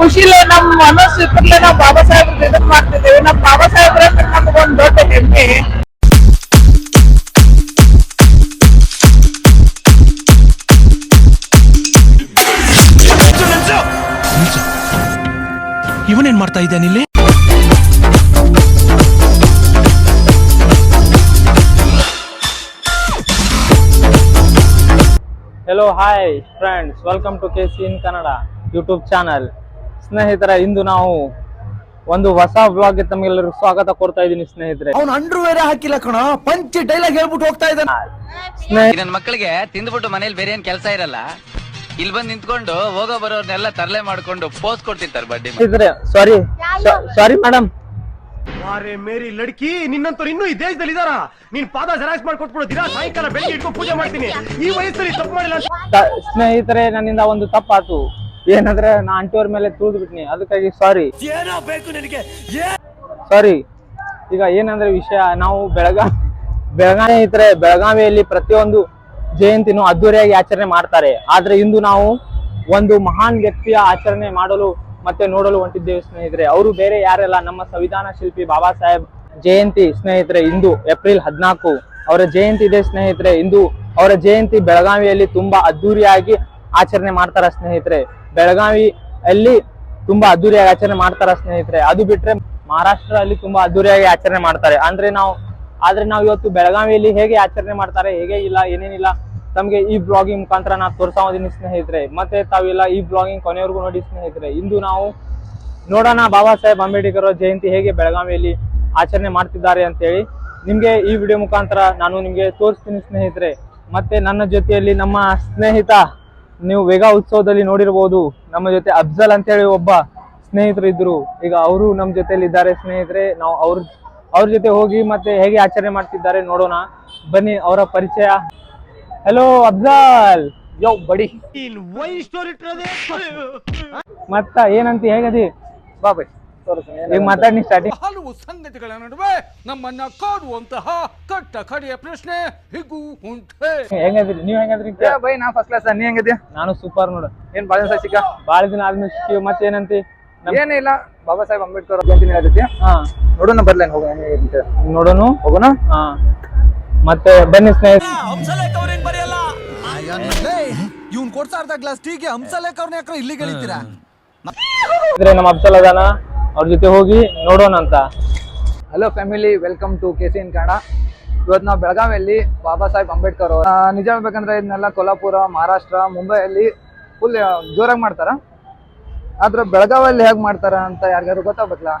ಖುಷಿಲೇ ನಮ್ ಮನಸ್ಸು ಇದ್ರಲ್ಲೇ ನಾವ್ ಬಾಬಾ ಸಾಹೇಬ್ರ ಇದನ್ ಮಾಡ್ತಿದ್ದೇವೆ. ನಮ್ ಬಾಬಾ ಸಾಹೇಬ್ರ ನಮ್ಗೊಂದ್ ದೊಡ್ಡ ಹೆಮ್ಮೆ. ಇವನೇನ್ ಮಾಡ್ತಾ ಇದ್ದಾನೆ ಇಲ್ಲಿ? Hello hi friends welcome to K C in Kannada YouTube channel ಸ್ನೇಹಿತರ ಇಂದು ನಾವು ಒಂದು ಹೊಸ ವ್ಲಾಗ್ ತಮಗೆಲ್ಲರಿಗೂ ಸ್ವಾಗತ ಕೊಡ್ತಾ ಇದ್ದೀನಿ ಸ್ನೇಹಿತರೆ. ಅವ್ನು ಅಂಡರ್ ಬೇರೆ ಹಾಕಿಲ್ಲ ಕಣ ಪಂಚ್ ಡೈಲಾಗ್ ಹೇಳ್ಬಿಟ್ಟು ಹೋಗ್ತಾ ಇದ್ದಾನ. ಸ್ನೇಹಿತರೆ ನನ್ನ ಮಕ್ಕಳಿಗೆ ತಿಂದ್ಬಿಟ್ಟು ಮನೇಲಿ ಬೇರೆ ಏನ್ ಕೆಲಸ ಇರಲ್ಲ? ಇಲ್ಲಿ ಬಂದು ನಿಂತ್ಕೊಂಡು ಹೋಗೋ ಬರೋರ್ನೆಲ್ಲ ತರಲೆ ಮಾಡ್ಕೊಂಡು ಪೋಸ್ ಕೊಡ್ತಿರ್ತಾರೆ ಬಡ್ಡಿ ಸಾರಿ ಸಾರಿ ಮೇಡಮ್ ಅರೆ ಮೇರಿ ಲಡ್ಕಿ ನಿನ್ನಂತವ್ರು ಇನ್ನೂ ಈ ದೇಶದಲ್ಲಿ ಇದಾರ ನೀನ್ ಪಾದ ಜೆರಾಕ್ಸ್ ಮಾಡ್ಕೊಟ್ಬಿಡು ದಿನ ಸಾಯಂಕಾಲ ಬೆಳಿಗ್ಗೆ ಇಟ್ಕೊಂಡು ಪೂಜೆ ಮಾಡ್ತೀನಿ. ಈ ವಯಸ್ಸಲ್ಲಿ ತಪ್ಪು ಮಾಡಿಲ್ಲ ಸ್ನೇಹಿತರೆ ನನ್ನಿಂದ ಒಂದು ತಪ್ಪಾತು ಏನಂದ್ರೆ ನಾ ಅಂಟೋರ್ ಮೇಲೆ ತುಳಿದು ಅದಕ್ಕಾಗಿ ಸಾರಿ ಸಾರಿ ಈಗ ಏನಂದ್ರೆ ವಿಷಯ, ನಾವು ಬೆಳಗಾವಿ ಬೆಳಗಾವಿ ಇದ್ರೆ ಬೆಳಗಾವಿಯಲ್ಲಿ ಪ್ರತಿಯೊಂದು ಜಯಂತಿನೂ ಅದ್ದೂರಿಯಾಗಿ ಆಚರಣೆ ಮಾಡ್ತಾರೆ. ಆದ್ರೆ ಇಂದು ನಾವು ಒಂದು ಮಹಾನ್ ವ್ಯಕ್ತಿಯ ಆಚರಣೆ ಮಾಡಲು ಮತ್ತೆ ನೋಡಲು ಹೊಂಟಿದ್ದೇವೆ ಸ್ನೇಹಿತರೆ. ಅವರು ಬೇರೆ ಯಾರೆಲ್ಲ, ನಮ್ಮ ಸಂವಿಧಾನ ಶಿಲ್ಪಿ ಬಾಬಾ ಸಾಹೇಬ್ ಜಯಂತಿ ಸ್ನೇಹಿತರೆ, ಇಂದು ಏಪ್ರಿಲ್ ಹದಿನಾಲ್ಕು ಅವರ ಜಯಂತಿ ಇದೆ ಸ್ನೇಹಿತರೆ. ಇಂದು ಅವರ ಜಯಂತಿ ಬೆಳಗಾವಿಯಲ್ಲಿ ತುಂಬಾ ಅದ್ದೂರಿಯಾಗಿ ಆಚರಣೆ ಮಾಡ್ತಾರ ಸ್ನೇಹಿತರೆ. ಬೆಳಗಾವಿ ಅಲ್ಲಿ ತುಂಬಾ ಅದ್ದೂರಿಯಾಗಿ ಆಚರಣೆ ಮಾಡ್ತಾರ ಸ್ನೇಹಿತರೆ. ಅದು ಬಿಟ್ರೆ ಮಹಾರಾಷ್ಟ್ರ ಅಲ್ಲಿ ತುಂಬಾ ಅದ್ದೂರಿಯಾಗಿ ಆಚರಣೆ ಮಾಡ್ತಾರೆ. ಅಂದ್ರೆ ನಾವು, ಆದ್ರೆ ನಾವು ಇವತ್ತು ಬೆಳಗಾವಿಯಲ್ಲಿ ಹೇಗೆ ಆಚರಣೆ ಮಾಡ್ತಾರೆ, ಹೇಗೆ ಇಲ್ಲ, ಏನೇನಿಲ್ಲ, ತಮ್ಗೆ ಈ ಬ್ಲಾಗಿಂಗ್ ಮುಖಾಂತರ ನಾವು ತೋರಿಸ್ತಾ ಹೋದಿನಿ ಸ್ನೇಹಿತರೆ. ಮತ್ತೆ ತಾವೆಲ್ಲ ಈ ಬ್ಲಾಗಿಂಗ್ ಕೊನೆವರೆಗೂ ನೋಡಿ ಸ್ನೇಹಿತರೆ. ಇಂದು ನಾವು ನೋಡೋಣ ಬಾಬಾ ಸಾಹೇಬ್ ಅಂಬೇಡ್ಕರ್ ಜಯಂತಿ ಹೇಗೆ ಬೆಳಗಾವಿಯಲ್ಲಿ ಆಚರಣೆ ಮಾಡ್ತಿದ್ದಾರೆ ಅಂತೇಳಿ. ನಿಮ್ಗೆ ಈ ವಿಡಿಯೋ ಮುಖಾಂತರ ನಾನು ನಿಮ್ಗೆ ತೋರಿಸ್ತೀನಿ ಸ್ನೇಹಿತರೆ. ಮತ್ತೆ ನನ್ನ ಜೊತೆಯಲ್ಲಿ ನಮ್ಮ ಸ್ನೇಹಿತ ನೀವು ವೇಗ ಉತ್ಸವದಲ್ಲಿ ನೋಡಿರ್ಬೋದು. ನಮ್ಮ ಜೊತೆ ಅಫ್ಜಲ್ ಅಂತೇಳಿ ಒಬ್ಬ ಸ್ನೇಹಿತರು ಇದ್ರು. ಈಗ ಅವರು ನಮ್ಮ ಜೊತೆಲಿ ಇದ್ದಾರೆ ಸ್ನೇಹಿತರೆ. ನಾವು ಅವ್ರ ಅವ್ರ ಜೊತೆ ಹೋಗಿ ಮತ್ತೆ ಹೇಗೆ ಆಚರಣೆ ಮಾಡ್ತಿದ್ದಾರೆ ನೋಡೋಣ. ಬನ್ನಿ ಅವರ ಪರಿಚಯ. ಹಲೋ ಅಫ್ಜಲ್. ಯೋ ಬಡಿ ಮತ್ತ ಏನಂತ ಹೇಗದಿ? ಬಾಬಾಯ್ ಈಗ ಮಾತಾಡಿ ಸ್ಟಾರ್ಟಿಂಗ್ ಹಲವು ಸಂಗತಿಗಳ ನಡುವೆ ನಮ್ಮನ್ನ ಕಾಡುವಂತಹ ಕಟ್ಟ ಕಡೆಯ ಪ್ರಶ್ನೆ ಹಿಗೂ ಉಂಟೆ. ಹೆಂಗದ್ರಿ? ನೀವ್ ಹೆಂಗದ್ರಿ ಬೈ ನಾ ಫಸ್ಟ್ ಕ್ಲಾಸ್ ನೀ ಹೆಂಗಿದ್ಯಾ ನಾನು ಸೂಪರ್ ನೋಡು. ಏನ್ ಬಾಳ ದಿನ ಸಿಕ್ಕ ಬಾಳ ದಿನ ಆದ್ಮೇಲೆ ಸಿಕ್ಕಿವಿ ಮತ್ತೆ ಏನಂತಿ ನಮ್- ಏನಿಲ್ಲ ಬಾಬಾ ಸಾಹೇಬ್ ಅಂಬೇಡ್ಕರ್ ಜಯಂತಿ ಹಾ. ನೋಡೋಣ ಬರ್ಲೇನ್ ಹೋಗೋಣ ನೋಡೋಣ. ಹೋಗೋಣ? ಹಾ. ಮತ್ತೆ ಬನ್ನಿ ಸ್ನೇಹಿತ ಇವ್ನ್ ಕೊಡ್ತಾ ಇರ್ದ ಗ್ಲಾಸ್ ಟೀಗೆ ಹಂಸಲೇಖ ಅವ್ರನ್ನ ಯಾಕ್ರೆ ಇಲ್ಲಿಗೆ ಎಳಿತೀರಾ? ಇದ್ರೆ ನಮ್ಮ ಅಫ್ಸಲ್ ಅದಾನ ಅವ್ರ ಜೊತೆ ಹೋಗಿ ನೋಡೋಣ ಅಂತ. Hello family welcome to K C in Kannada ಇವತ್ತು ನಾವು ಬೆಳಗಾವಿಯಲ್ಲಿ ಬಾಬಾ ಸಾಹೇಬ್ ಅಂಬೇಡ್ಕರ್ ಅವರು. ನಿಜ ಹೇಳ್ಬೇಕಂದ್ರೆ ಇದನ್ನೆಲ್ಲ ಕೊಲ್ಲಾಪುರ ಮಹಾರಾಷ್ಟ್ರ, ಮುಂಬೈಯಲ್ಲಿ ಫುಲ್ ಜೋರಾಗಿ ಮಾಡ್ತಾರ? ಆದ್ರೆ ಬೆಳಗಾವಿಯಲ್ಲಿ ಹೇಗೆ ಮಾಡ್ತಾರ ಅಂತ ಯಾರಿಗಾರು ಗೊತ್ತಾಗ್ಬೇಕಲ್ಲ?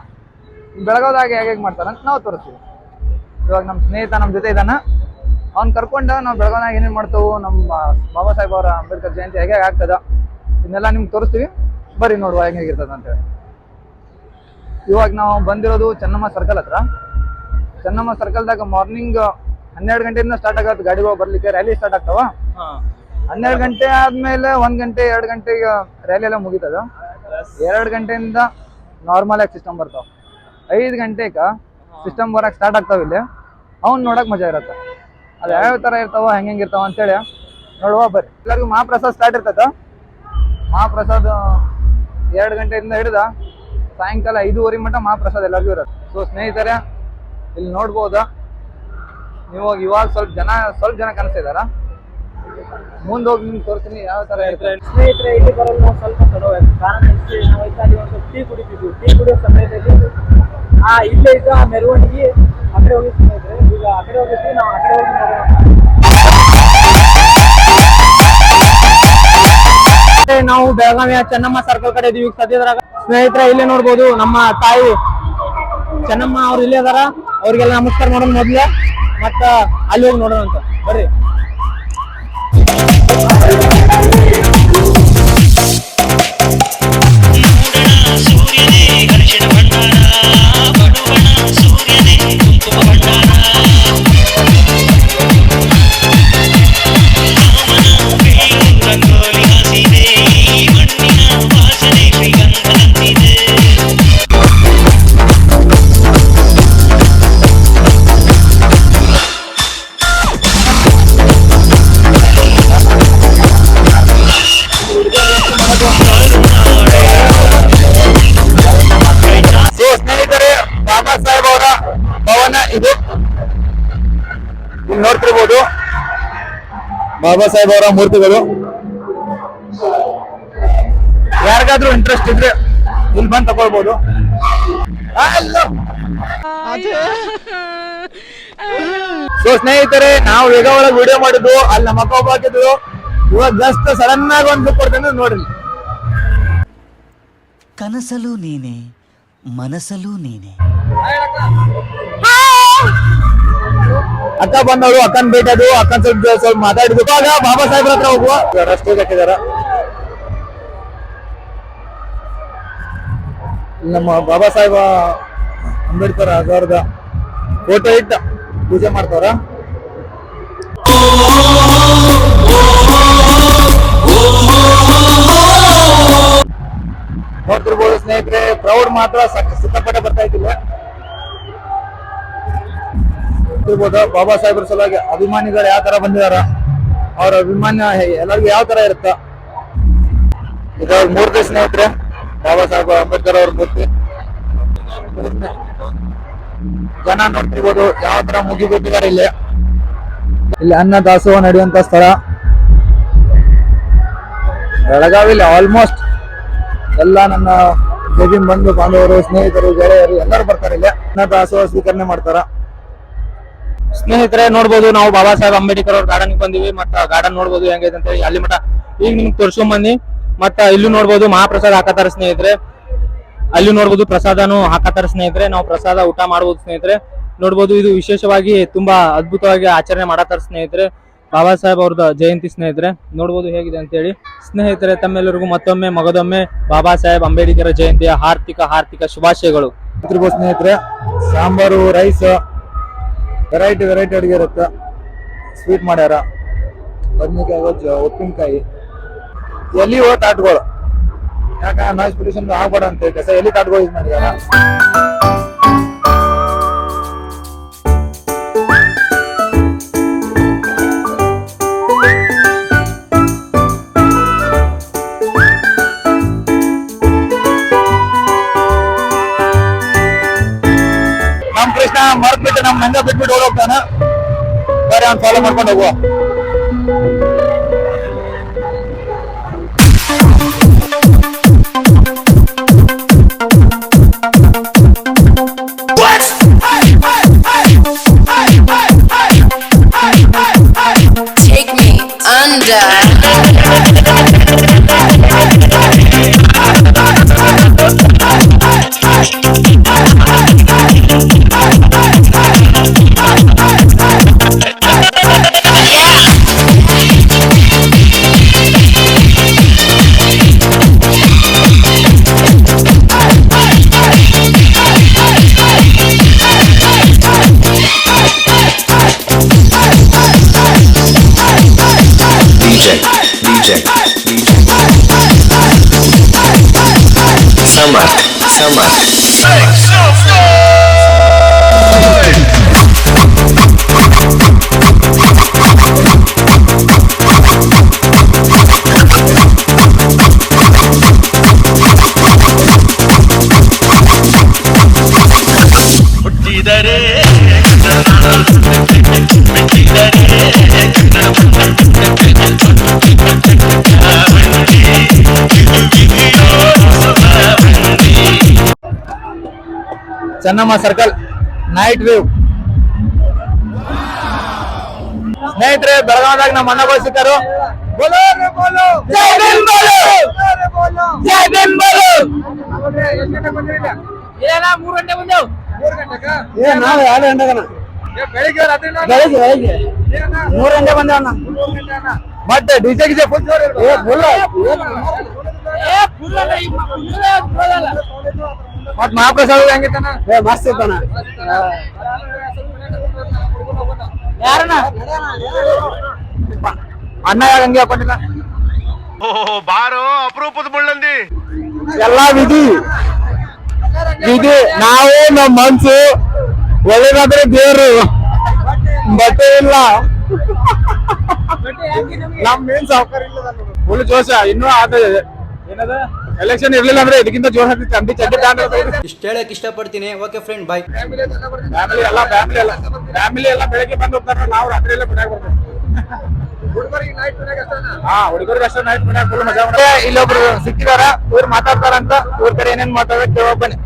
ಬೆಳಗಾವ್ದಾಗ ಹೇಗೆ ಹೇಗೆ ಮಾಡ್ತಾರ ಅಂತ ನಾವು ತೋರಿಸ್ತೀವಿ. ಇವಾಗ ನಮ್ಮ ಸ್ನೇಹಿತ ನಮ್ಮ ಜೊತೆ ಇದ್ದಾನ. ಅವ್ನು ಕರ್ಕೊಂಡು ನಾವು ಬೆಳಗಾವಿನಾಗ ಏನೇನು ಮಾಡ್ತೇವೆ ನಮ್ಮ ಬಾಬಾ ಸಾಹೇಬ್ ಅವರ ಅಂಬೇಡ್ಕರ್ ಜಯಂತಿ ಹೇಗೆ ಆಗ್ತದ, ಇದನ್ನೆಲ್ಲ ನಿಮ್ಗೆ ತೋರಿಸ್ತೀವಿ. ಬರ್ರಿ ನೋಡುವ ಹೆಂಗೆ ಅಂತ ಅಂತೇಳಿ ಇವಾಗ ನಾವು ಬಂದಿರೋದು ಚೆನ್ನಮ್ಮ ಸರ್ಕಲ್ ಹತ್ರ. ಚೆನ್ನಮ್ಮ ಸರ್ಕಲ್ದಾಗ ಮಾರ್ನಿಂಗ್ ಹನ್ನೆರಡು ಗಂಟೆಯಿಂದ ಸ್ಟಾರ್ಟ್ ಆಗತ್ತೆ ಗಾಡಿಗಳು ಬರ್ಲಿಕ್ಕೆ. ರ್ಯಾಲಿ ಸ್ಟಾರ್ಟ್ ಆಗ್ತಾವ. ಹನ್ನೆರಡು ಗಂಟೆ ಆದ್ಮೇಲೆ ಒಂದ್ ಗಂಟೆ ಎರಡು ಗಂಟೆಗೆ ರ್ಯಾಲಿ ಎಲ್ಲ ಮುಗಿತದ. ಎರಡು ಗಂಟೆಯಿಂದ ನಾರ್ಮಲ್ ಆಗಿ ಸಿಸ್ಟಮ್ ಬರ್ತಾವ. ಐದು ಗಂಟೆಗೆ ಸಿಸ್ಟಮ್ ಬರಕ್ ಸ್ಟಾರ್ಟ್ ಆಗ್ತಾವ ಇಲ್ಲಿ. ಅವ್ನ್ ನೋಡಕ್ ಮಜಾ ಇರತ್ತ. ಅದು ಯಾವ್ಯಾವ ತರ ಇರ್ತಾವ ಹೆಂಗೆ ಹೆಂಗ್ ಇರ್ತಾವ ಅಂತೇಳಿ ನೋಡುವ ಬರ್ರಿ. ಎಲ್ಲರಿಗೂ ಮಹಾಪ್ರಸಾದ್ ಸ್ಟಾರ್ಟ್ ಇರ್ತದ ಮಹಾಪ್ರಸಾದ್ ಎರಡು ಗಂಟೆಯಿಂದ ಹಿಡಿದ ಸಾಯಂಕಾಲ ಐದೂವರೆ ಮಟ್ಟ ಮಹಾಪ್ರಸಾದ್ ಎಲ್ಲರಿಗೂ ಇರುತ್ತೆ. ಸೊ ಸ್ನೇಹಿತರೆ, ಇಲ್ಲಿ ನೋಡ್ಬೋದಾ? ನೀವು ಇವಾಗ ಸ್ವಲ್ಪ ಜನ ಸ್ವಲ್ಪ ಜನ ಕಾಣಿಸ್ತಾ ಮುಂದೆ ಹೋಗಿ ನಿಮ್ಗೆ ತೋರಿಸ್ತೀನಿ ಯಾವ ತರ ಸ್ನೇಹಿತರೆ ಇಲ್ಲಿ ಬರಲು ನಾವು ಸ್ವಲ್ಪ ತಡವಾಯ್ತು ಕಾರಣ ನಾವು ಒಂದು ಸ್ವಲ್ಪ ಟೀ ಕುಡಿತಿದ್ವಿ. ಟೀ ಕುಡಿಯೋ ಸಮಯದಲ್ಲಿ ಆ, ಇಲ್ಲೇ ಇದ್ದ ಆ ಮೆರವಣಿಗೆ ಆ ಕಡೆ ಹೋಗಿ ಸ್ನೇಹಿತರೆ, ಈಗ ಆ ಕಡೆ ಹೋಗಿದ್ವಿ, ನಾವು ಆ ಕಡೆ ಹೋಗಿ ನೋಡೋಣ. ನಾವು ಬೆಳಗಾವಿಯ ಚೆನ್ನಮ್ಮ ಸರ್ಕಲ್ ಕಡೆ ಇದೀವಿ. ಸದ್ಯದ್ರಾಗ ಸ್ನೇಹಿತರೆ, ಇಲ್ಲೇ ನೋಡ್ಬೋದು ನಮ್ಮ ತಾಯಿ ಚೆನ್ನಮ್ಮ ಅವ್ರು ಇಲ್ಲೇ ಅದಾರ. ಅವ್ರಿಗೆಲ್ಲ ನಮಸ್ಕಾರ ಮಾಡೋಣ ಮೊದ್ಲೇ. ಮತ್ತ ಅಲ್ಲಿ ಹೋಗಿ ನೋಡೋಣ ಅಂತ. ಬರ್ರಿ. ಬಾಬಾ ಸಾಹೇಬ್ ಅವರ ಮೂರ್ತಿಗಳು. ಯಾರಿಗಾದ್ರೂ ಇಂಟ್ರೆಸ್ಟ್ ಇದ್ರೆ ಇಲ್ಲಿ ಬಂದು ತಗೊಳ್ಬಹುದು ಸೊ ಸ್ನೇಹಿತರೆ ನಾವು ಈಗ ಒಳಗೆ ವಿಡಿಯೋ ಮಾಡಿದ್ದು ಅಲ್ಲಿ ನಮ್ಮ ಅಕ್ಕ ಒಬ್ಬ ಹಾಕಿದ್ರು ಇವಾಗ ಜಸ್ಟ್ ಸಡನ್ ಆಗಿ ಒಂದು ಬುಕ್ ಕೊಡ್ತೇನೆ ನೋಡ್ರಿ. ಕನಸಲು ನೀನೆ ಮನಸಲು ನೀನೆ. ಅಕ್ಕ ಬಂದವರು, ಅಕ್ಕನ್ ಬೇಟದು, ಅಕ್ಕನ್ ಸ್ವಲ್ಪ ಸ್ವಲ್ಪ ಮಾತಾಡಿದ್ರು. ಇವಾಗ ಬಾಬಾ ಸಾಹೇಬ್ರ ಹತ್ರ ಹೋಗುವ. ರಸ್ತೆ ಕಟ್ಟಿದಾರ ನಮ್ಮ ಬಾಬಾ ಸಾಹೇಬ ಅಂಬೇಡ್ಕರ್ ಅದವ್ರದ ಫೋಟೋ ಇಟ್ಟ ಪೂಜೆ ಮಾಡ್ತಾರ ನೋಡ್ತಿರ್ಬೋದು ಸ್ನೇಹಿತರೆ, ಪ್ರೌಡ್ ಮಾತ್ರ ಸಕ್- ಸಿಕ್ಕಾಪಟ್ಟೆ ಬರ್ತಾ ಇದ್ದಿಲ್ಲ. ಇರ್ಬೋದು ಬಾಬಾ ಸಾಹೇಬ್ರ ಸಲುವಾಗಿ ಅಭಿಮಾನಿಗಳು ಯಾವ ತರ ಬಂದಿದಾರ, ಅವರ ಅಭಿಮಾನ ಎಲ್ಲರಿಗೂ ಯಾವ ತರ ಇರುತ್ತ? ಅವ್ರ ಮೂರ್ತಿ ಸ್ನೇಹಿತರೆ, ಬಾಬಾ ಸಾಹೇಬ್ ಅಂಬೇಡ್ಕರ್ ಅವ್ರ ಮೂರ್ತಿ. ಜನ ನೋಡ್ತಿರ್ಬೋದು, ಯಾವ ತರ ಮುಗಿಬಿಟ್ಟಿದ್ದಾರೆ ಇಲ್ಲಿ. ಇಲ್ಲಿ ಅನ್ನ ದಾಸೋಹ ನಡೆಯುವಂತ ಸ್ಥಳ. ಬೆಳಗಾವಿಲಿ ಆಲ್ಮೋಸ್ಟ್ ಎಲ್ಲ ನನ್ನ ಬಂಧು ಬಾಂಧವರು, ಸ್ನೇಹಿತರು, ಗೆಳೆಯರು ಎಲ್ಲರೂ ಬರ್ತಾರೆ ಇಲ್ಲಿ. ಅನ್ನ ದಾಸೋಹ ಸ್ವೀಕರಣೆ ಮಾಡ್ತಾರ. ಸ್ನೇಹಿತರೆ, ನೋಡ್ಬೋದು ನಾವು ಬಾಬಾ ಸಾಹೇಬ್ ಅಂಬೇಡ್ಕರ್ ಅವ್ರ ಗಾರ್ಡನ್ ಬಂದಿವಿ, ಮತ್ತ ಗಾರ್ಡನ್ ನೋಡ್ಬೋದು ಹೆಂಗೈತೆ ಅಂತ ಹೇಳಿ ಅಲ್ಲಿ ಮಠ. ಈಗ ನಿಮ್ಗೆ ತೋರ್ಸ್ಕೊಂಡ್ ಬನ್ನಿ. ಮತ್ತ ಇಲ್ಲೂ ನೋಡ್ಬೋದು ಮಹಾಪ್ರಸಾದ ಹಾಕತಾರ ಸ್ನೇಹಿತರೆ. ಅಲ್ಲಿ ನೋಡ್ಬೋದು ಪ್ರಸಾದನು ಹಾಕತಾರ ಸ್ನೇಹಿತರೆ. ನಾವು ಪ್ರಸಾದ ಊಟ ಮಾಡ್ಬೋದು ಸ್ನೇಹಿತರೆ. ನೋಡ್ಬೋದು ಇದು ವಿಶೇಷವಾಗಿ ತುಂಬಾ ಅದ್ಭುತವಾಗಿ ಆಚರಣೆ ಮಾಡತ್ತಾರ ಸ್ನೇಹಿತರೆ. ಬಾಬಾ ಸಾಹೇಬ್ ಅವ್ರದ ಜಯಂತಿ ಸ್ನೇಹಿತರೆ. ನೋಡ್ಬೋದು ಹೇಗಿದೆ ಅಂತ ಹೇಳಿ ಸ್ನೇಹಿತರೆ, ತಮ್ಮೆಲ್ಲರಿಗೂ ಮತ್ತೊಮ್ಮೆ ಮಗದೊಮ್ಮೆ ಬಾಬಾ ಸಾಹೇಬ್ ಅಂಬೇಡ್ಕರ್ ಜಯಂತಿಯ ಹಾರ್ದಿಕ ಹಾರ್ದಿಕ ಶುಭಾಶಯಗಳು. ಸ್ನೇಹಿತರೆ, ಸಾಂಬಾರು ರೈಸ್ ವೆರೈಟಿ ವೆರೈಟಿ ಅಡುಗೆ ಇರುತ್ತೆ. ಸ್ವೀಟ್ ಮಾಡ್ಯಾರ. ಬದನೆಕಾಯಿ, ಗೊಜ್ಜು, ಉಪ್ಪಿನಕಾಯಿ. ಎಲ್ಲಿ ಹೋ ಆಟಗಳು ಯಾಕ ನಾಯ್ಸ್ ಆಗ್ಬೇಡ ಅಂತ ಕಸ ಎಲ್ಲಿ ತಾಟ್ಗಳು ಯೂಸ್ ಮಾಡಿದಾರ ನಂಗ ಬಿಟ್ಬಿಟ್ಟು ಹೋಗ್ತಾನ ಬೇರೆ ಅವ್ನು ಫಾಲೋ ಮಾಡ್ಕೊಂಡು ಹೋಗುವ. number. Chennamma circle night view ಸ್ನೇಹಿತರೆ ಬೆಳಗಾವದಾಗ ನಮ್ಮ ಅಣ್ಣಗಳು ಸಿಕ್ಕಾರು ನಾವು ಎರಡು ಗಂಟೆಗನ? ಬೆಳಿಗ್ಗೆ ಬೆಳಿಗ್ಗೆ ಮೂರು ಗಂಟೆ ಬಂದವಣ್ಣ ಮತ್ತೆ ಡಿಜೆ ಗಿಜೆ ಫುಲ್ ಜೋರ್ ಏ ಫುಲ್ ಮತ್ ಮಹಾಪ್ರಸಾದ ಹೆಂಗಿತ್ತಾನ ಏ ಮಸ್ತ್ ಇತ್ತಾನ ಯಾರಣ್ಣ? ಅಣ್ಣ ಯಾರ ಹಂಗೆ ಹಾಕೊಂಡಿಲ್ಲ ಬಾರೋ ಅಪರೂಪದ ಮುಳ್ಳಂದಿ. ಎಲ್ಲಾ ವಿಧಿ. ವಿಧಿ. ನಾವು ನಮ್ಮ ಮನ್ಸು. ಒಳ್ಳೇದಾದ್ರೆ ದೇವ್ರು. ಬಟ್ಟೆ ಇಲ್ಲ. ನಮ್ ಮೇನ್ ಸಾವುಕಾರ ಇಲ್ಲ ಫುಲ್ ಜೋಶ ಇನ್ನೂ ಆದ ಏನದ? ಎಲೆಕ್ಷನ್ ಇರ್ಲಿಲ್ಲ ಅಂದ್ರೆ ಇದಕ್ಕಿಂತ ಜೋರ್ ಹಾಕ್ತಿತ್ತು ಅಂಬಿ ಚಡ್ಡಿ ಪ್ಯಾಂಟ್ ಇಷ್ಟ ಹೇಳಕ್ ಇಷ್ಟಪಡ್ತೀನಿ. ಓಕೆ ಫ್ರೆಂಡ್ ಬಾಯ್ ಫ್ಯಾಮಿಲಿ ಎಲ್ಲ ಫ್ಯಾಮಿಲಿ ಎಲ್ಲ ಫ್ಯಾಮಿಲಿ ಎಲ್ಲ. ಬೆಳಗ್ಗೆ ಬಂದು ಹೋಗ್ತಾರೆ. ನಾವು ರಾತ್ರಿ ಎಲ್ಲ ಮನ್ಯಾಗ ಬರ್ತೀವಿ ಹಾ ಹುಡುಗರಿಗೆ ಅಷ್ಟೇ ನೈಟ್ ಮನ್ಯಾಗ ಫುಲ್ ಮಜಾ ಮಾಡ್ತಾರೆ ಇಲ್ಲೊಬ್ರು ಸಿಕ್ಕಿದಾರ ಇವ್ರು ಮಾತಾಡ್ತಾರಂತ ಇವ್ರ ಕಡೆ ಏನೇನ್ ಮಾತಾಡಕ್ ಕೇಳೋ ಬನ್ನಿ?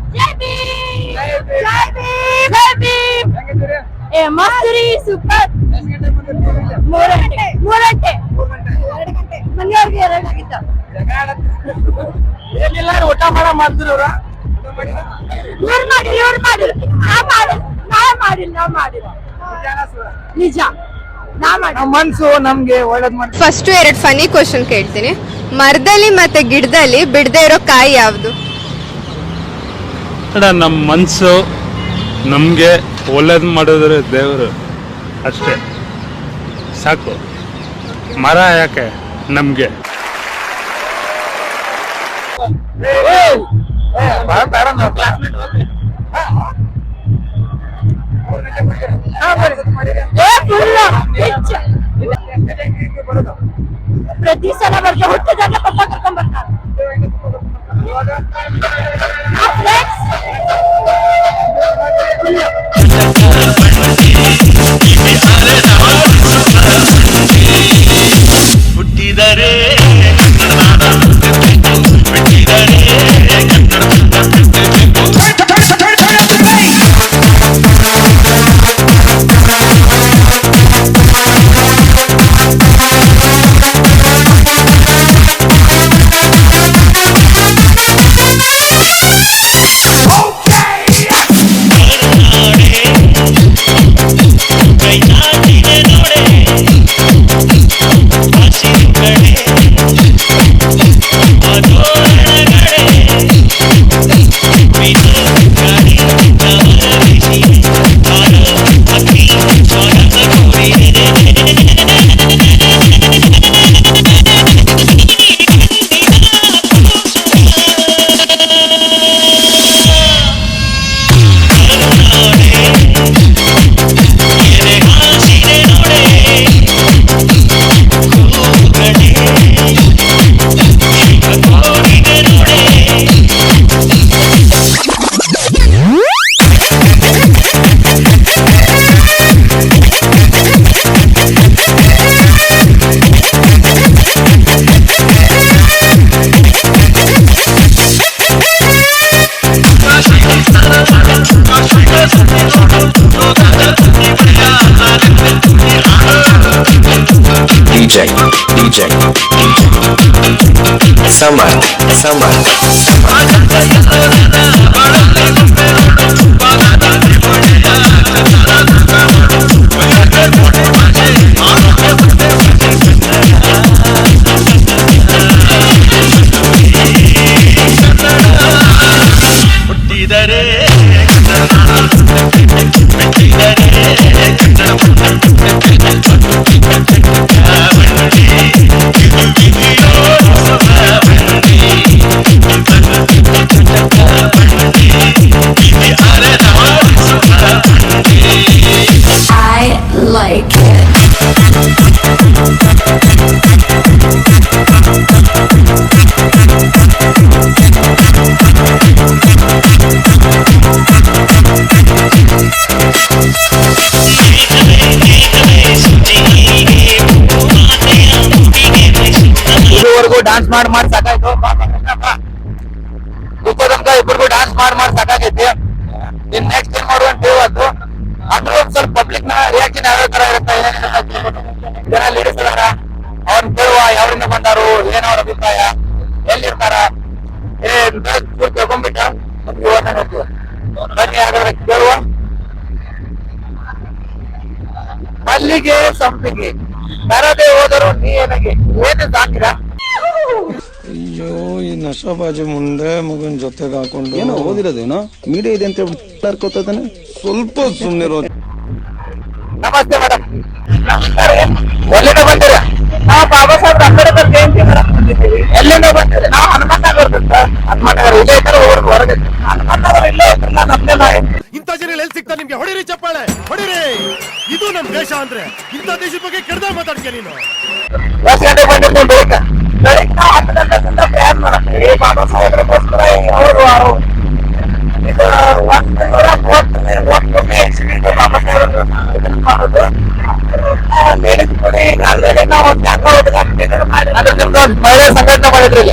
ಏ ಮಸ್ತ್ರಿ ಸೂಪರ್ ಮೂರು ಗಂಟೆ ಮೂರು ಗಂಟೆ ಎರಡು ಗಂಟೆ. ಮನೆಯವ್ರಿಗೆ ಎರಡು ಆಗಿತ್ತು ಏನಿಲ್ಲ ಊಟ ಮಾಡ ಮಾಡ್ತಿರ ಇವ್ರು ಮಾಡಿಲ್ಲ ಇವ್ರು ಮಾಡಿಲ್ಲ. ನಾ ಮಾಡಿಲ್ಲ ನಾ ಮಾಡಿಲ್ಲ ನಾ ಮಾಡಿಲ್ಲ. ನಿಜ. ನಾ ಮಾಡಿ ನಮ್ ಮನ್ಸು ನಮ್ಗೆ ಒಳ್ಳೇದ್ ಫಸ್ಟ್ ಎರಡು ಫನಿ ಕ್ವಶನ್ ಕೇಳ್ತೀನಿ. ಮರದಲ್ಲಿ ಮತ್ತೆ ಗಿಡದಲ್ಲಿ ಬಿಡದೆ ಇರೋ ಕಾಯಿ ಯಾವುದು? ನಮ್ಮ ಮನ್ಸು ನಮ್ಗೆ ಒಳ್ಳೇದ್ ಮಾಡಿದ್ರೆ ದೇವರು ಅಷ್ಟೇ. ಸಾಕು. ಮರ ಯಾಕೆ? ನಮ್ಗೆ. ಏ ಫುಲ್ ಪ್ರತಿ ಸಲ ಬರ್ತಾರೆ ಹುಟ್ಟಿದಾಗ ಪಪ್ಪ ಕರ್ಕೊಂಡ್ ಬರ್ತಾರೆ ಆ friends ಹುಟ್ಟಿದರೆ DJ, DJ, DJ. Summer, summer, summer. ಇದುವರೆಗೂ ಡಾನ್ಸ್ ಮಾಡಿ ಮಾಡಿ ಸಾಕಾಯ್ತು. ಇಪ್ಪತ್ತು ತನಕ ಇಬ್ಬರಿಗೂ ಡಾನ್ಸ್ ಮಾಡಿ ಮಾಡಿ ಸಾಕಾಗೈತಿ. ಇನ್ ನೆಕ್ಸ್ಟ್ ಏನ್ ಮಾಡುವಂತ ಅದು ಅದ್ರ ಸ್ವಲ್ಪ ಪಬ್ಲಿಕ್ನ ರಿಯಾಕ್ಷನ್ ಯಾವ ತರ ಇರುತ್ತೆ. ಜನ ಲೇಡೀಸ್ ಅದಾರ ಅವ್ರನ್ನ ಕೇಳುವ ಯಾವ್ರಿಂದ ಬಂದಾರು, ಏನ್ ಅವ್ರ ಅಭಿಪ್ರಾಯ, ಎಲ್ಲಿರ್ತಾರ, ಏನ್ ತಿಳ್ಕೊಂಡ್ಬಿಟ್ಟ ಬನ್ನಿ, ಹಾಗಾದ್ರೆ ಕೇಳುವ. ಮಲ್ಲಿಗೆ ಸಂಪಿಗೆ. ಬರದೆ ಹೋದರು ನೀ ನನಗೆ ಏನು ಸಾಕಿರ ಅಯ್ಯೋ ಈ ನಶಾಬಾಜಿ ಮುಂದೆ ಮಗನ್ ಜೊತೆಗೆ ಹಾಕೊಂಡು. ಏನೋ ಓದಿರೋದೇನೋ? ಮೀಡಿಯಾ ಇದೆ ಅಂತ ಹೇಳ್ಬಿಟ್ಟು ಸ್ವಲ್ಪ ಸುಮ್ಮನಿರೋ ನಮಸ್ತೆ ಮೇಡಮ್ ಎಲ್ಲಿಂದ ಬಂದಿರ? ನಾವು ಬಾಬಾ ಸಾಹೇಬ್ ಅಂಬೇಡ್ಕರ್ ಜಯಂತಿ ಮಾಡಕ್ ಬಂದಿದ್ದೀವಿ. ಎಲ್ಲಿಂದ ಬಂದಿರಿ? ನಾವು ಹನುಮಂತ ನಗರ ಹನುಮಂತ ನಗರ ಇಲ್ಲೇ ಇದ್ದಾರೆ ಹೊರಗೆ. ಹನುಮಂತ ನಗರ ಇಲ್ಲೇ ಇದ್ರೆ ನಾನು ನಮ್ದೇ ಸಿಗ್ತಾರೆ ನಿಮ್ಗೆ ಹೊಡಿರಿ ಚಪ್ಪಾಳೆ, ಹೊಡಿರಿ. ಇದು ನಮ್ ದೇಶ ಅಂದ್ರೆ ಇಂಥ ದೇಶದ ಬಗ್ಗೆ ಕೆಡ್ದ ಮಾತಾಡ್ತೀಯ ನೀನು? ಮಹಿಳಾ ಸಂಘಟನೆ ಮಾಡಿದ್ರಿ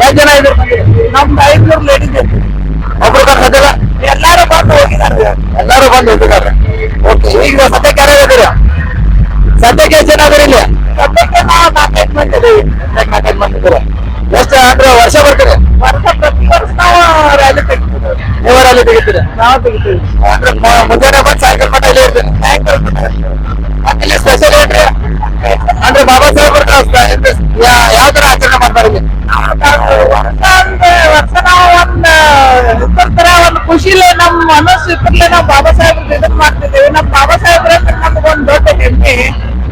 ಎಷ್ಟು ಜನ ಇದ್ರು ನಮ್ದು ಐದ್ನೂರು ಲೇಡೀಸ್ ಒಬ್ರು ಕರ್ಸೋದಿಲ್ಲ ಎಲ್ಲಾರು ಬಂದು ಹೋಗಿದ್ದಾರೆ. ಎಲ್ಲಾರು ಬಂದು ಹೋಗಿದ್ದಾರೆ. ಓಕೆ ಈಗ ಸದ್ಯಕ್ಕೆ ಯಾರು ಸದ್ಯಕ್ಕೆ ಎಷ್ಟು ಜನ ಅದ್ರಿ ಇಲ್ಲಿ? ಸದ್ಯಕ್ಕೆ ನಾವು ನಾಲ್ಕೈದು ಮಂದಿ ಇದೀವಿ. ನಾಲ್ಕೈದು ಮಂದಿ ಎಷ್ಟು ಅಂದ್ರೆ ವರ್ಷ ಬರ್ತೀರಿ? ವರ್ಷ ಪ್ರತಿ ವರ್ಷ ನಾವು ರ್ಯಾಲಿ ತೆಗಿತೀವಿ. ನೀವು ರ್ಯಾಲಿ ತೆಗಿತೀರಿ? ನಾವು ತೆಗಿತೀವಿ. ಅಂದ್ರೆ ಮುಂಜಾನೆ ಬಂದು ಸಾಯಂಕಾಲ ಮಟ್ಟ ಇಲ್ಲೇ ಇರ್ತೀನಿ ಸಾಯಂಕಾಲ ಮಟ್ಟ ಸ್ಪೆಷಲ್ ಏನ್ರಿ? ಅಂದ್ರೆ ಬಾಬಾ ಖುಷಿಲೇ ನಮ್ಮ ಮನಸ್ಸು ಇದ್ರಲ್ಲೇ ನಾವು ಬಾಬಾ ಸಾಹೇಬ್ರ ಇದನ್ನ ಮಾಡ್ತಿದ್ದೇವೆ. ನಮ್ ಬಾಬಾ ಸಾಹೇಬ್ರ ಒಂದ್ ದೊಡ್ಡ ಹೆಮ್ಮೆ.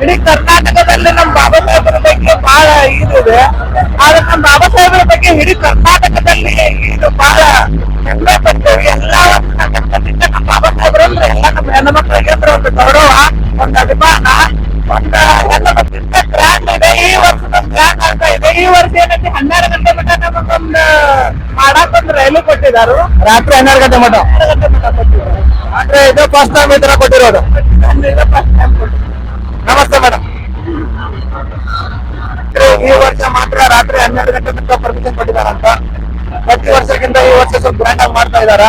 ಇಡೀ ಕರ್ನಾಟಕದಲ್ಲಿ ನಮ್ ಬಾಬಾ ಸಾಹೇಬ್ರ ಬಗ್ಗೆ ಬಹಳ ಇದಿದೆ. ಆದ್ರೆ ನಮ್ ಬಾಬಾ ಸಾಹೇಬ್ರ ಬಗ್ಗೆ ಇಡೀ ಕರ್ನಾಟಕದಲ್ಲಿ ರೈಲು ರಾತ್ರಿ ಹನ್ನೆರಡು ಗಂಟೆ ಮಟ್ಟ ಅಂದ್ರೆ ಇದು ಫಸ್ಟ್ ಟೈಮ್ ಈ ತರ ಕೊಟ್ಟಿರೋದು. ನಮಸ್ತೆ ಮೇಡಮ್ ಈ ವರ್ಷ ಮಾತ್ರ ರಾತ್ರಿ ಹನ್ನೆರಡು ಗಂಟೆ ತನಕ ಪರ್ಮಿಷನ್ ಕೊಟ್ಟಿದಾರಂತ ಪ್ರತಿ ವರ್ಷಕ್ಕಿಂತ ಈ ವರ್ಷ ಸ್ವಲ್ಪ ಗ್ರ್ಯಾಂಡ್ ಆಗಿ ಮಾಡ್ತಾ ಇದಾರ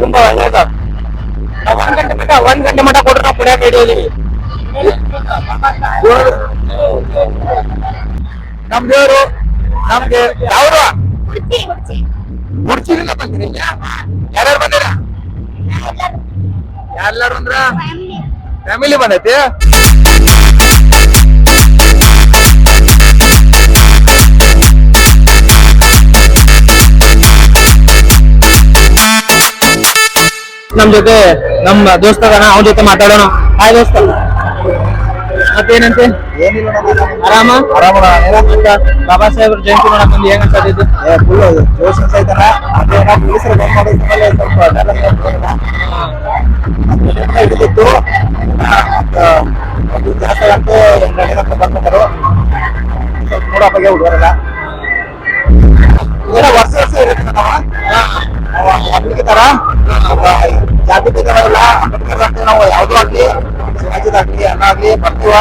ತುಂಬಾ ಒಳ್ಳೇದು ನಾವು ಒಂದ್ ಗಂಟೆ ಮಟ್ಟ ಒಂದ್ ಗಂಟೆ ಮಟ್ಟ ಕೊಟ್ರೆ ನಾವು ಇಡೀ ನಮ್ ದೇವರು ನಮ್ಗೆ ಯಾವ್ದು ಮುಡ್ಚಿಲಿಂದ ಬಂದ್ರಿ ಯಾರ್ಯಾರು ಬಂದಿರ? ಎಲ್ಲಾರು ಅಂದ್ರ? ಫ್ಯಾಮಿಲಿ ಬಂದೈತಿ? ನಮ್ ಜೊತೆ ನಮ್ಮ ದೋಸ್ತ ಅದಾನ ಅವನ ಜೊತೆ ಮಾತಾಡೋಣ. ಹಾಯ್ ದೋಸ್ತ. ಮತ್ತೇನಂತೆ? ಏನಿಲ್ಲ ಆರಾಮ? ಆರಾಮ ಬಾಬಾ ಸಾಹೇಬ್ರ ಜಯಂತಿ ನೋಡಕ್ ಬಂದು ಹೆಂಗ್ ಅನ್ಸತ್ತಿದ್ದು ಫುಲ್ ಜೋಶ್ ಐತನ ಅದೇ ನಾವು ಪೊಲೀಸರು ಬಂದ್ ಮಾಡಿದ ಮೇಲೆ ಸ್ವಲ್ಪ ಹಿಡಿದಿತ್ತು ಅದು ಜಾಸ್ತಿ ಆಗಂತೆ ಎಂಟು ಬಂದ್ಬಿಟ್ಟರು ಸ್ವಲ್ಪ ನೋಡಪ್ಪಾಗೆ ಹುಡುಗರಲ್ಲ. ಇದೆಲ್ಲ ವರ್ಷ ವರ್ಷ ಇರುತ್ತೆ ಮಕ್ಕಳಿಗೆ ತರ. ಜಾತಿ ಭೇದವಿಲ್ಲ ಅಂಬೇಡ್ಕರ್ ಆಗ್ಲಿ ನಾವು ಯಾವ್ದು ಆಗ್ಲಿ ಶಿವಾಜಿದಾಗ್ಲಿ ಅನ್ನ ಆಗ್ಲಿ ಬರ್ತೀವ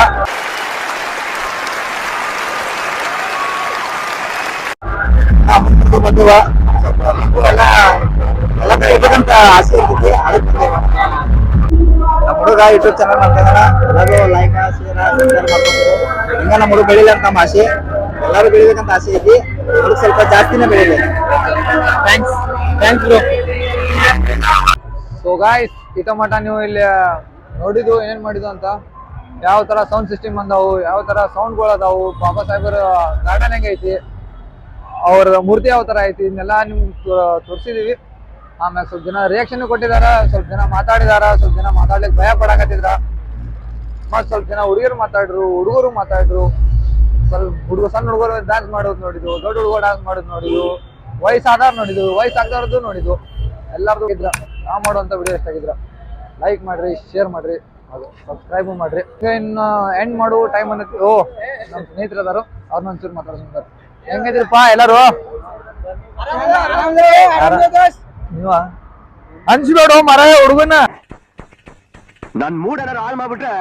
ನಾವು ಮುಂದೆ ಬಂದಿವ. ಸ್ವಲ್ಪ ಎಲ್ಲ ಎಲ್ಲ ಕಡೆ ಇರ್ಬೇಕಂತ ಆಸೆ ಇರ್ತೈತಿ, ಅದಕ್ಕೆ ಬಂದೇವ. ನಮ್ಮ ಹುಡುಗ ಯೂಟ್ಯೂಬ್ ಚಾನಲ್ ಮಾಡ್ತಾನ ಎಲ್ಲರೂ ಲೈಕ್ ಶೇರ್ ಸಬ್ಸ್ಕ್ರೈಬ್ ಮಾಡ್ಕೊಂಡು ಹಿಂಗ. ನಮ್ಮ ಹುಡುಗ ಬೆಳಿಲಿ ಅಂತ ನಮ್ಮ ಆಸೆ. ಎಲ್ಲರೂ ಬೆಳಿಬೇಕಂತ ಆಸೆ ಐತಿ. ಹುಡುಗ ಸ್ವಲ್ಪ ಜಾಸ್ತಿನೇ ಬೆಳಿಬೇಕು thanks thanks bro so guys ಇಟ ಮಠ ನೀವು ಇಲ್ಲಿ ನೋಡಿದ್ದು ಏನ್ ಮಾಡಿದ್ದು ಅಂತ? ಯಾವ ತರ ಸೌಂಡ್ ಸಿಸ್ಟಮ್ ಬಂದಾವು, ಯಾವ ತರ ಸೌಂಡ್ಗಳು ಅದಾವು, ಬಾಬಾ ಸಾಹೇಬರ ಗಾರ್ಡನ್ ಹೆಂಗ್ ಐತಿ ಅವ್ರ ಮೂರ್ತಿ ಯಾವ ತರ ಐತಿ, ಇದನ್ನೆಲ್ಲ ನಿಮ್ಗೆ ತೋರಿಸಿದೀವಿ. ಆಮೇಲೆ ಸ್ವಲ್ಪ ಜನ ರಿಯಾಕ್ಷನ್ ಕೊಟ್ಟಿದಾರ, ಸ್ವಲ್ಪ ಜನ ಮಾತಾಡಿದಾರ, ಸ್ವಲ್ಪ ಜನ ಮಾತಾಡ್ಲಿಕ್ಕೆ ಭಯ ಪಡಕತ್ತಿದ್ರ. ಮತ್ ಸ್ವಲ್ಪ ಜನ ಹುಡುಗರು ಮಾತಾಡ್ರು ಹುಡುಗರು ಮಾತಾಡ್ರು. ಸ್ವಲ್ಪ ಹುಡುಗ ಸಣ್ಣ ಹುಡುಗರು ಡ್ಯಾನ್ಸ್ ಮಾಡೋದು ನೋಡಿದ್ರು ದೊಡ್ಡ ಹುಡುಗರು ಡ್ಯಾನ್ಸ್ ಮಾಡೋದು ನೋಡಿದ್ರು ವಯಸ್ಸಾದವ್ರು ನೋಡಿದ್ರು ವಯಸ್ಸಾಗದವ್ರದ್ದು ನೋಡಿದ್ರು ಎಲ್ಲಾರ್ದು ಇದ್ರ. ನಾವು ಮಾಡುವಂಥ ವಿಡಿಯೋ ಇಷ್ಟ ಆಗಿದ್ರ ಲೈಕ್ ಮಾಡ್ರಿ ಶೇರ್ ಮಾಡ್ರಿ ಅದು ಸಬ್ಸ್ಕ್ರೈಬು ಮಾಡ್ರಿ. ಈಗ ಇನ್ನು ಎಂಡ್ ಮಾಡುವ ಟೈಮ್ ಅನ್ನತಿ ಓ ನಮ್ಮ ಸ್ನೇಹಿತರು ಅದಾರು ಅವ್ರನ್ನ ಒಂಚೂರು ಮಾತಾಡ್ಸಂತಾರ ಹೆಂಗಿದ್ರಪ್ಪ ಎಲ್ಲರೂ? ನೀವ? ಹಂಚ್ಬೇಡು ಮರ ಹುಡುಗನ. ನನ್ ಮೂಡ್ ಏನಾರು ಹಾಳು ಮಾಡ್ಬಿಟ್ರೆ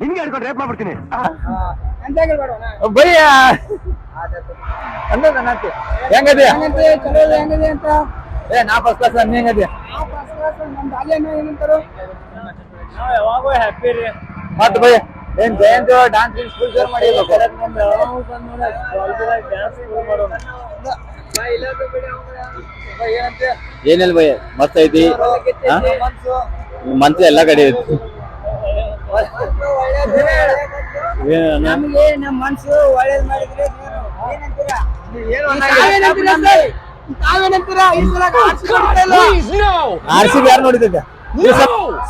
ನಿನ್ಗೆ ಹೇಳ್ಕೊಂಡು ರೇಪ್ ಮಾಡ್ಬಿಡ್ತೀನಿ. ಬೈಯ ಹೆಂಗದ್ಯಾ ನನ್ನತ್ತೆ ಹೆಂಗದೆ? ಏ ನಾ ಫಸ್ಟ್ ಕ್ಲಾಸ್ ನೀ ಹೆಂಗದೆ ಮತ್ ಬೈ ಏನ್ ಜಯಂತಿ ಡಾನ್ಸ್ ಫುಲ್ ಜೋರ್ ಮಾಡಿ ಏನಿಲ್ಲ ಬೈ ಮಸ್ತ್ ಐತಿ. ಮಂತ್ ಎಲ್ಲ ಕಡೆ ಐತಿ ನಮ್ಗೆ ನಮ್ಮ ಮನ್ಸು ಒಳ್ಳೇದ್ ಮಾಡಿದ್ರೆ ಆರ್ ಸಿ ಬಿ ಯಾರು ನೋಡಿದ್ದೆ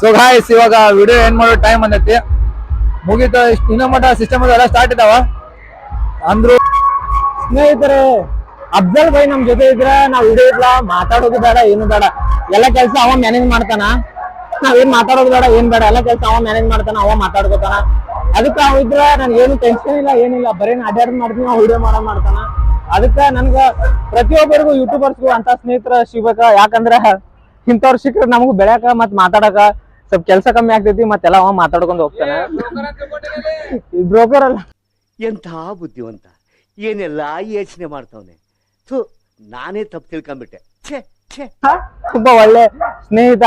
ಸೊ ಗಾಯ್ಸ್ ಇವಾಗ ವಿಡಿಯೋ ಏನ್ ಮಾಡೋ ಟೈಮ್ ಬಂದೈತಿ. ಮುಗಿತ ಇಷ್ಟ್ ಇನ್ನೂ ಮಟ್ಟ ಸಿಸ್ಟಮ್ ಎಲ್ಲ ಸ್ಟಾರ್ಟ್ ಇದಾವ. ಅಂದ್ರು ಸ್ನೇಹಿತರೆ ಅಫ್ಜಲ್ ಬೈ ನಮ್ ಜೊತೆ ಇದ್ರ ನಾವ್ ವಿಡಿಯೋ ಇಲ್ಲ ಮಾತಾಡೋದು ಬೇಡ ಏನು ಬೇಡ. ಎಲ್ಲ ಕೆಲ್ಸ ಅವ ಮ್ಯಾನೇಜ್ ಮಾಡ್ತಾನ. ನಾವೇನ್ ಮಾತಾಡೋದು ಬೇಡ ಏನ್ ಬೇಡ. ಎಲ್ಲ ಕೆಲಸ ಅವ ಮ್ಯಾನೇಜ್ ಮಾಡ್ತಾನ ಅವ ಮಾತಾಡ್ಕೋತಾನ. ಅದಕ್ಕೆ ಅವ ಇದ್ರ ನನ್ಗೆ ಏನು ಟೆನ್ಷನ್ ಇಲ್ಲ ಏನಿಲ್ಲ. ಬರೀ ಅಡ್ಯಾಡ್ ಮಾಡ್ತೀನಿ ಅವ ವಿಡಿಯೋ ಮಾಡೋ ಮಾಡ್ತಾನ. ಅದಕ್ಕ ನನ್ಗ ಪ್ರತಿಯೊಬ್ಬರಿಗೂ ಯೂಟ್ಯೂಬರ್ಸ್ಗೂ ಅಂತ ಸ್ನೇಹಿತರ ಸಿಗ್ಬೇಕ. ಯಾಕಂದ್ರ ಇಂಥವ್ರು ಸಿಕ್ಕ್ರೆ ನಮಗೂ ಬೆಳ್ಯಾಕ ಮತ್ ಮಾತಾಡಕ ಸ್ವಲ್ಪ ಕೆಲಸ ಕಮ್ಮಿ ಆಗ್ತೈತಿ ಮತ್ತೆಲ್ಲ ಅವ ಮಾತಾಡ್ಕೊಂಡು ಹೋಗ್ತಾನೆ. ಬ್ರೋಕರ್ ಅಲ್ಲ. ಎಂಥ ಬುದ್ಧಿವಂತ. ಏನೆಲ್ಲ ಯೋಚನೆ ಮಾಡ್ತಾವನೆ. ಥು ನಾನೇ ತಪ್ಪು ತಿಳ್ಕೊಂಡ್ಬಿಟ್ಟೆ ಛೇ ಛೇ. ತುಂಬಾ ಒಳ್ಳೆ ಸ್ನೇಹಿತ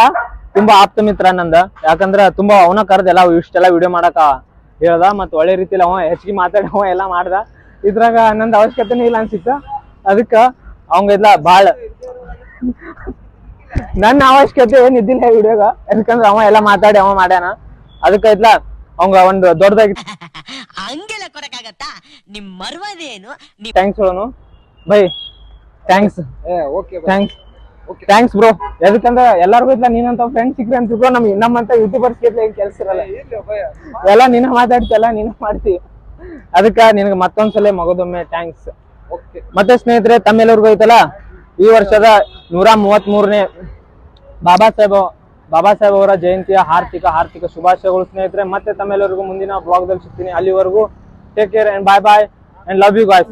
ತುಂಬಾ ಆಪ್ತ ಮಿತ್ರ ನಂದ. ಯಾಕಂದ್ರ ತುಂಬಾ ಅವನ ಕರ್ದೆಲ್ಲ ಇಷ್ಟೆಲ್ಲ ವಿಡಿಯೋ ಮಾಡಕ ಹೇಳ್ದ ಮತ್ ಒಳ್ಳೆ ರೀತಿಲಿ ಅವ ಹೆಚ್ಚಿಗೆ ಮಾತಾಡಿ ಅವ ಎಲ್ಲ ಮಾಡ್ದ. ಇದ್ರಾಗ ನಂದ್ ಅವಶ್ಯಕತೆನೇ ಇಲ್ಲ ಅನ್ಸಿತ್ತ. ಅದಕ್ಕ ಅವಂಗ ಇಲ್ಲ ಬಾಳ ನನ್ನ ಅವಶ್ಯಕತೆ ಏನ್ ಇದ್ದಿಲ್ಲ ವಿಡಿಯೋಗ. ಯಾಕಂದ್ರ ಅವ ಎಲ್ಲ ಮಾತಾಡಿ ಅವ ಮಾಡ್ಯಾನ. ಅದಕ್ಕ ಇದ್ಲ ಅವಂಗ ಒಂದು ದೊಡ್ಡದಾಗಿ ಹಂಗೆಲ್ಲ ಕೊಡಕ್ಕಾಗತ್ತಾ? ನಿಮ್ ಮರ್ವದೇನು? ಥ್ಯಾಂಕ್ಸ್ ಹೇಳೋನು. ಬೈ. ಥ್ಯಾಂಕ್ಸ್ ಏ ಓಕೆ ಥ್ಯಾಂಕ್ಸ್ ಥ್ಯಾಂಕ್ಸ್ ಬ್ರೋ ಯಾಕಂದ್ರೆ ಎಲ್ಲರಿಗೂ ಇದ್ಲ ನೀನಂತ ಫ್ರೆಂಡ್ ಸಿಕ್ಕ್ರೆ ಅಂತ ನಮ್ ನಮ್ಮಂತ ಯೂಟ್ಯೂಬರ್ಸ್ಗೆ ಏನ್ ಕೆಲ್ಸ ಇರಲ್ಲ. ಎಲ್ಲ ನೀನ ಮಾತಾಡ್ತಿಯಲ್ಲ ನೀನ ಮಾಡ್ತಿ ಅದಕ್ಕ ನಿನಗೆ ಮತ್ತೊಂದ್ಸಲ ಮಗದೊಮ್ಮೆ ಥ್ಯಾಂಕ್ಸ್ ಮತ್ತೆ ಸ್ನೇಹಿತರೆ, ತಮ್ಮೆಲ್ಲರಿಗೂ ಐತಲ್ಲ? ಈ ವರ್ಷದ ನೂರ ಮೂವತ್ತ್ ಮೂರನೇ ಬಾಬಾ ಸಾಹೇಬ್ ಬಾಬಾ ಸಾಹೇಬ್ ಅವರ ಜಯಂತಿಯ ಹಾರ್ದಿಕ ಹಾರ್ದಿಕ ಶುಭಾಶಯಗಳು ಸ್ನೇಹಿತರೆ. ಮತ್ತೆ ತಮ್ಮೆಲ್ಲರಿಗೂ ಮುಂದಿನ ಬ್ಲಾಗ್ ದಲ್ಲಿ ಸಿಗ್ತೀನಿ. ಅಲ್ಲಿವರೆಗೂ take care and bye bye and love you guys